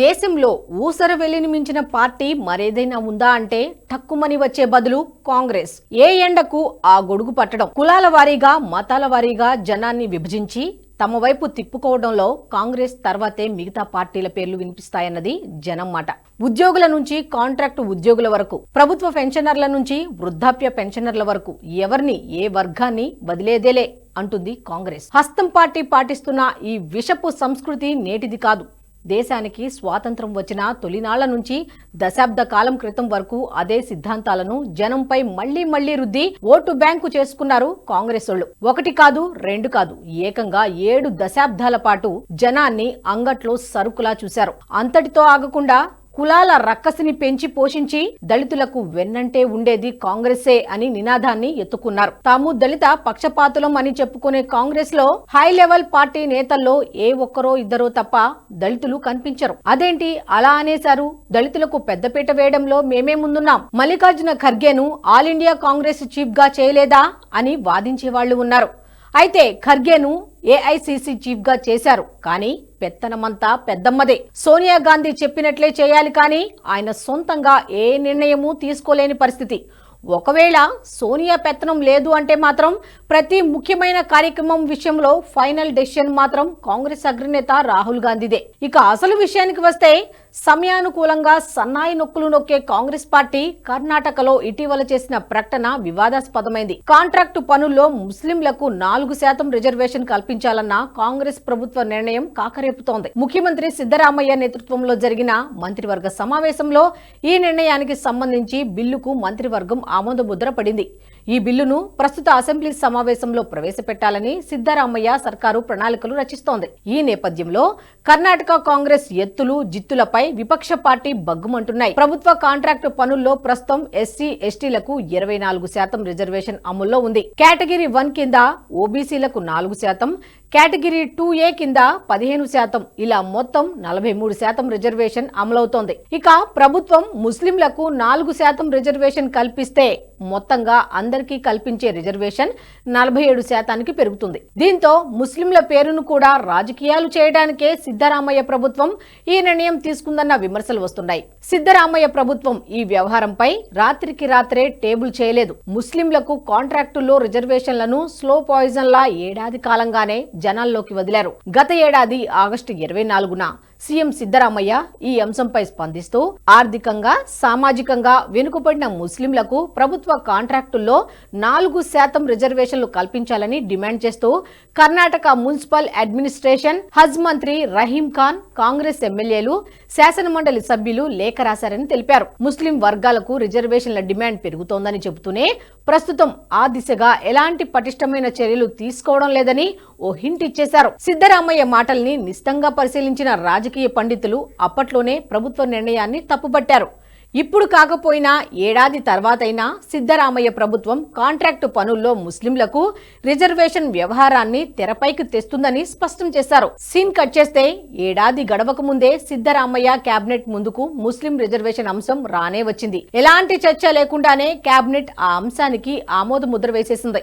దేశంలో ఊసర వెల్లిని మించిన పార్టీ మరేదైనా ఉందా అంటే తక్కువని వచ్చే బదులు కాంగ్రెస్. ఏ ఎండకు ఆ గొడుగు పట్టడం? కులాల వారీగా మతాల వారీగా జనాన్ని విభజించి తమ వైపు తిప్పుకోవడంలో కాంగ్రెస్ తర్వాతే మిగతా పార్టీల పేర్లు వినిపిస్తాయన్నది జనం మాట. ఉద్యోగుల నుంచి కాంట్రాక్టు ఉద్యోగుల వరకు ప్రభుత్వ పెన్షనర్ల నుంచి వృద్ధాప్య పెన్షనర్ల వరకు ఎవరిని ఏ వర్గాన్ని వదిలేదేలే అంటుంది కాంగ్రెస్. హస్తం పార్టీ పాటిస్తున్న ఈ విషపు సంస్కృతి నేటిది కాదు. దేశానికి స్వాతంత్రం వచ్చిన తొలినాళ్ళ నుంచి దశాబ్ద కాలం క్రితం వరకు అదే సిద్ధాంతాలను జనంపై మళ్ళీ మళ్ళీ రుద్ది ఓటు బ్యాంకు చేసుకున్నారు కాంగ్రెస్ వాళ్ళు ఒకటి కాదు రెండు కాదు ఏకంగా ఏడు దశాబ్దాల పాటు జనాన్ని అంగట్లో సరుకులా చూశారు. అంతటితో ఆగకుండా కులాల రక్కసిని పెంచి పోషించి దళితులకు వెన్నంటే ఉండేది కాంగ్రెసే అని నినాదాన్ని ఎత్తుకున్నారు. తాము దళిత పక్షపాతులం అని చెప్పుకునే కాంగ్రెస్లో హై లెవెల్ పార్టీ నేతల్లో ఏ ఒక్కరో ఇద్దరో తప్ప దళితులు కనిపించరు. అదేంటి అలా అనేశారు? దళితులకు పెద్దపీట వేయడంలో మేమే ముందున్నాం. మల్లికార్జున ఖర్గేను ఆల్ ఇండియా కాంగ్రెస్ చీఫ్గా చేయలేదా అని వాదించే వాళ్ళు ఉన్నారు. అయితే ఖర్గేను ఏఐసిసి చీఫ్గా చేశారు. కానీ పెత్తనమంతా పెద్దమ్మదే. సోనియా గాంధీ చెప్పినట్లే చేయాలి కానీ ఆయన సొంతంగా ఏ నిర్ణయమూ తీసుకోలేని పరిస్థితి. ఒకవేళ సోనియా పెత్తనం లేదు అంటే మాత్రం ప్రతి ముఖ్యమైన కార్యక్రమం విషయంలో ఫైనల్ డెసిషన్ మాత్రం కాంగ్రెస్ అగ్రనేత రాహుల్ గాంధీదే. ఇక అసలు విషయానికి వస్తే సమయానుకూలంగా సన్నాయి నొక్కులు నొక్కే కాంగ్రెస్ పార్టీ కర్ణాటకలో ఇటీవల చేసిన ప్రకటన వివాదాస్పదమైంది. కాంట్రాక్టు పనుల్లో ముస్లింలకు నాలుగు శాతం రిజర్వేషన్ కల్పించాలన్న కాంగ్రెస్ ప్రభుత్వ నిర్ణయం కాకరేపుతోంది. ముఖ్యమంత్రి సిద్దరామయ్య నేతృత్వంలో జరిగిన మంత్రివర్గ సమావేశంలో ఈ నిర్ణయానికి సంబంధించి బిల్లుకు మంత్రివర్గం ఆమోదముద్ర పడింది. ఈ బిల్లును ప్రస్తుత అసెంబ్లీ సమావేశంలో ప్రవేశపెట్టాలని సిద్దరామయ్య సర్కారు ప్రణాళికలు రచిస్తోంది. ఈ నేపథ్యంలో కర్ణాటక కాంగ్రెస్ ఎత్తులు జిత్తులపై విపక్ష పార్టీ బగ్గుమంటున్నాయి. ప్రభుత్వ కాంట్రాక్టు పనుల్లో ప్రస్తుతం ఎస్సీ ఎస్టీలకు ఇరవై నాలుగు శాతం రిజర్వేషన్ అమల్లో ఉంది. కేటగిరీ వన్ కింద ఓబీసీలకు నాలుగు శాతం కేటగిరీ టూ ఏ కింద పదిహేను శాతం. ఇలా మొత్తం నలభై మూడు శాతం రిజర్వేషన్ అమలవుతోంది. ఇక ప్రభుత్వం ముస్లింలకు నాలుగు శాతం రిజర్వేషన్ కల్పిస్తే మొత్తంగా అందరికీ కల్పించే రిజర్వేషన్ నలభై ఏడు శాతానికి పెరుగుతుంది. దీంతో ముస్లింల పేరును కూడా రాజకీయాలు చేయడానికే సిద్దరామయ్య ప్రభుత్వం ఈ నిర్ణయం తీసుకుందన్న విమర్శలు వస్తున్నాయి. సిద్దరామయ్య ప్రభుత్వం ఈ వ్యవహారంపై రాత్రికి రాత్రే టేబుల్ చేయలేదు. ముస్లింలకు కాంట్రాక్టుల్లో రిజర్వేషన్లను స్లో పాయిజన్ లా ఏడాది కాలంగానే జనాల్లోకి వదిలారు. గత ఏడాది ఆగస్టు ఇరవై నాలుగున సీఎం సిద్దరామయ్య ఈ అంశంపై స్పందిస్తూ ఆర్థికంగా సామాజికంగా వెనుకబడిన ముస్లింలకు ప్రభుత్వ కాంట్రాక్టుల్లో నాలుగు శాతం రిజర్వేషన్లు కల్పించాలని డిమాండ్ చేస్తూ కర్ణాటక మున్సిపల్ అడ్మినిస్ట్రేషన్ హజ్ మంత్రి రహీం ఖాన్ కాంగ్రెస్ ఎమ్మెల్యేలు శాసనమండలి సభ్యులు లేఖ రాశారని తెలిపారు. ముస్లిం వర్గాలకు రిజర్వేషన్ల డిమాండ్ పెరుగుతోందని చెబుతూనే ప్రస్తుతం ఆ దిశగా ఎలాంటి పటిష్టమైన చర్యలు తీసుకోవడం లేదని ఓ హింట్ ఇచ్చేశారు. సిద్దరామయ్య మాటల్ని నిస్తంగా పరిశీలించిన రాజకీయ పండితులు అప్పట్లోనే ప్రభుత్వ నిర్ణయాన్ని తప్పుపట్టారు. ఇప్పుడు కాకపోయినా ఏడాది తర్వాతైనా సిద్దరామయ్య ప్రభుత్వం కాంట్రాక్టు పనుల్లో ముస్లింలకు రిజర్వేషన్ వ్యవహారాన్ని తెరపైకి తెస్తుందని స్పష్టం చేశారు. సీన్ కట్ చేస్తే ఏడాది గడవక ముందే సిద్దరామయ్య కేబినెట్ ముందుకు ముస్లిం రిజర్వేషన్ అంశం రానే వచ్చింది. ఎలాంటి చర్చ లేకుండానే కేబినెట్ ఆ అంశానికి ఆమోద ముద్ర వేసేసింది.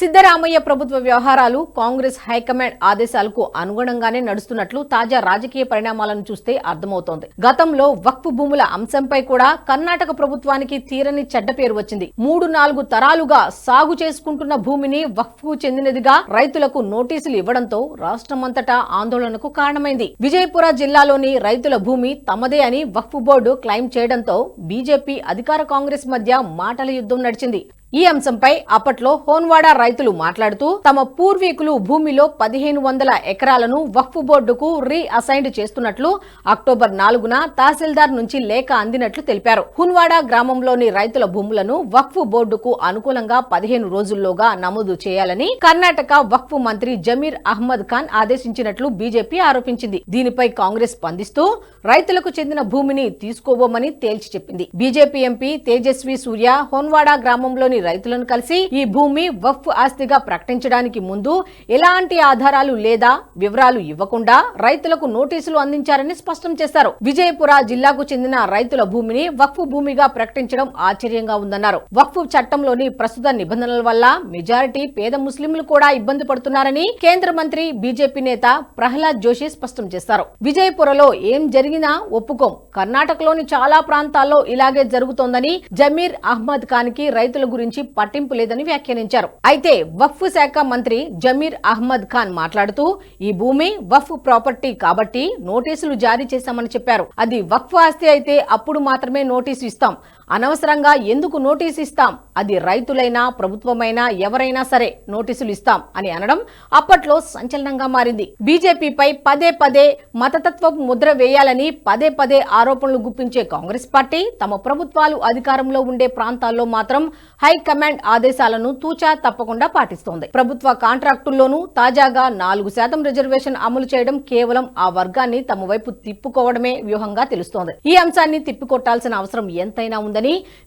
సిద్దరామయ్య ప్రభుత్వ వ్యవహారాలు కాంగ్రెస్ హైకమాండ్ ఆదేశాలకు అనుగుణంగానే నడుస్తున్నట్లు తాజా రాజకీయ పరిణామాలను చూస్తే అర్థమవుతోంది. గతంలో వక్ఫ్ భూముల అంశంపై కూడా కర్ణాటక ప్రభుత్వానికి తీరని చెడ్డ పేరు వచ్చింది. మూడు నాలుగు తరాలుగా సాగు చేసుకుంటున్న భూమిని వక్ఫ్ చెందినదిగా రైతులకు నోటీసులు ఇవ్వడంతో రాష్ట్రమంతటా ఆందోళనకు కారణమైంది. విజయపుర జిల్లాలోని రైతుల భూమి తమదే అని వక్ఫ్ బోర్డు క్లెయిమ్ చేయడంతో బీజేపీ అధికార కాంగ్రెస్ మధ్య మాటల యుద్ధం నడిచింది. ఈ అంశంపై అప్పట్లో హోన్వాడ రైతులు మాట్లాడుతూ తమ పూర్వీకులు భూమిలో పదిహేను వందల ఎకరాలను వక్ఫ్ బోర్డుకు రీ అసైన్డ్ చేస్తున్నట్లు అక్టోబర్ నాలుగున తహసీల్దార్ నుంచి లేఖ అందినట్లు తెలిపారు. హున్వాడ గ్రామంలోని రైతుల భూములను వక్ఫ్ బోర్డుకు అనుకూలంగా పదిహేను రోజుల్లోగా నమోదు చేయాలని కర్ణాటక వక్ఫ్ మంత్రి జమీర్ అహ్మద్ ఖాన్ ఆదేశించినట్లు బీజేపీ ఆరోపించింది. దీనిపై కాంగ్రెస్ స్పందిస్తూ రైతులకు చెందిన భూమిని తీసుకోబోమని తేల్చి చెప్పింది. బీజేపీ ఎంపీ తేజస్వి సూర్య హోన్వాడ గ్రామంలోని రైతులను కలిసి ఈ భూమి వఫ్ ఆస్తిగా ప్రకటించడానికి ముందు ఎలాంటి ఆధారాలు లేదా వివరాలు ఇవ్వకుండా రైతులకు నోటీసులు అందించారని స్పష్టం చేశారు. విజయపుర జిల్లాకు చెందిన రైతుల భూమిని వక్ఫ్ భూమిగా ప్రకటించడం ఆశ్చర్యంగా ఉందన్నారు. వక్ఫ్ చట్టంలోని ప్రస్తుత నిబంధనల వల్ల మెజారిటీ పేద ముస్లింలు కూడా ఇబ్బంది పడుతున్నారని కేంద్ర మంత్రి బీజేపీ నేత ప్రహ్లాద్ జోషి స్పష్టం చేశారు. విజయపురలో ఏం జరిగినా ఒప్పుకోం. కర్ణాటకలోని చాలా ప్రాంతాల్లో ఇలాగే జరుగుతోందని జమీర్ అహ్మద్ ఖాన్కి రైతుల గురించి పట్టింపు లేదని వ్యాఖ్యానించారు. అయితే వక్ఫ్ శాఖ మంత్రి జమీర్ అహ్మద్ ఖాన్ మాట్లాడుతూ ఈ భూమి వక్ఫ్ ప్రాపర్టీ కాబట్టి నోటీసులు జారీ చేశామని చెప్పారు. అది వక్ఫ్ ఆస్తి అయితే అప్పుడు మాత్రమే నోటీసు ఇస్తాం. అనవసరంగా ఎందుకు నోటీసు ఇస్తాం? అది రైతులైనా ప్రభుత్వమైనా ఎవరైనా సరే నోటీసులు ఇస్తాం అని అనడం అప్పట్లో సంచలనంగా మారింది. బీజేపీపై పదే పదే మతతత్వపు ముద్ర వేయాలని పదే పదే ఆరోపణలు గుప్పించే కాంగ్రెస్ పార్టీ తమ ప్రభుత్వాలు అధికారంలో ఉండే ప్రాంతాల్లో మాత్రం హైకమాండ్ ఆదేశాలను తూచా తప్పకుండా పాటిస్తోంది. ప్రభుత్వ కాంట్రాక్టుల్లోనూ తాజాగా నాలుగు శాతం రిజర్వేషన్ అమలు చేయడం కేవలం ఆ వర్గాన్ని తమ వైపు తిప్పుకోవడమే వ్యూహంగా తెలుస్తోంది. ఈ అంశాన్ని తిప్పికొట్టాల్సిన అవసరం ఎంతైనా ఉందని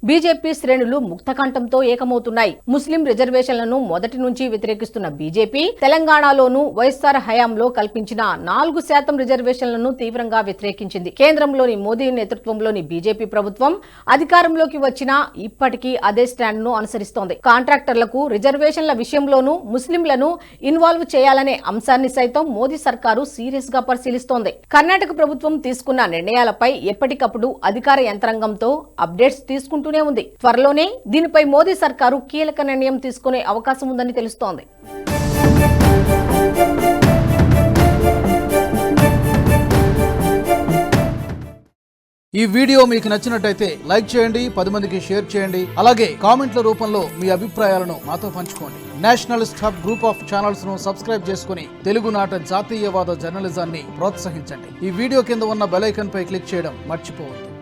బీజేపీ శ్రేణులు ముక్తకంఠంతో ఏకమవుతున్నాయి. ముస్లిం రిజర్వేషన్లను మొదటి నుంచి వ్యతిరేకిస్తున్న బీజేపీ తెలంగాణలోనూ వైఎస్ఆర్ హయాంలో కల్పించిన నాలుగు శాతం రిజర్వేషన్లను తీవ్రంగా వ్యతిరేకించింది. కేంద్రంలోని మోదీ నేతృత్వంలోని బీజేపీ ప్రభుత్వం అధికారంలోకి వచ్చినా ఇప్పటికీ అదే స్టాండ్ను అనుసరిస్తోంది. కాంట్రాక్టర్లకు రిజర్వేషన్ల విషయంలోనూ ముస్లింలను ఇన్వాల్వ్ చేయాలనే అంశాన్ని సైతం మోదీ సర్కారు సీరియస్గా పరిశీలిస్తోంది. కర్ణాటక ప్రభుత్వం తీసుకున్న నిర్ణయాలపై ఎప్పటికప్పుడు అధికార యంత్రాంగంతో అప్డేట్స్ తీసుకుంటూనే ఉంది. త్వరలోనే దీనిపై మోదీ సర్కారు కీలక నిర్ణయం తీసుకునే అవకాశం ఉందని తెలుస్తోంది. ఈ వీడియో మీకు నచ్చినట్టయితే లైక్ చేయండి పది మందికి షేర్ చేయండి అలాగే కామెంట్ల రూపంలో మీ అభిప్రాయాలను మాతో పంచుకోండి. నేషనల్ హబ్ గ్రూప్ ఆఫ్ ఛానల్స్ను సబ్స్క్రైబ్ చేసుకుని తెలుగునాట జాతీయవాద జర్నలిజాన్ని ప్రోత్సహించండి. ఈ వీడియో కింద ఉన్న బెలైకన్ పై క్లిక్ చేయడం మర్చిపోవద్దు.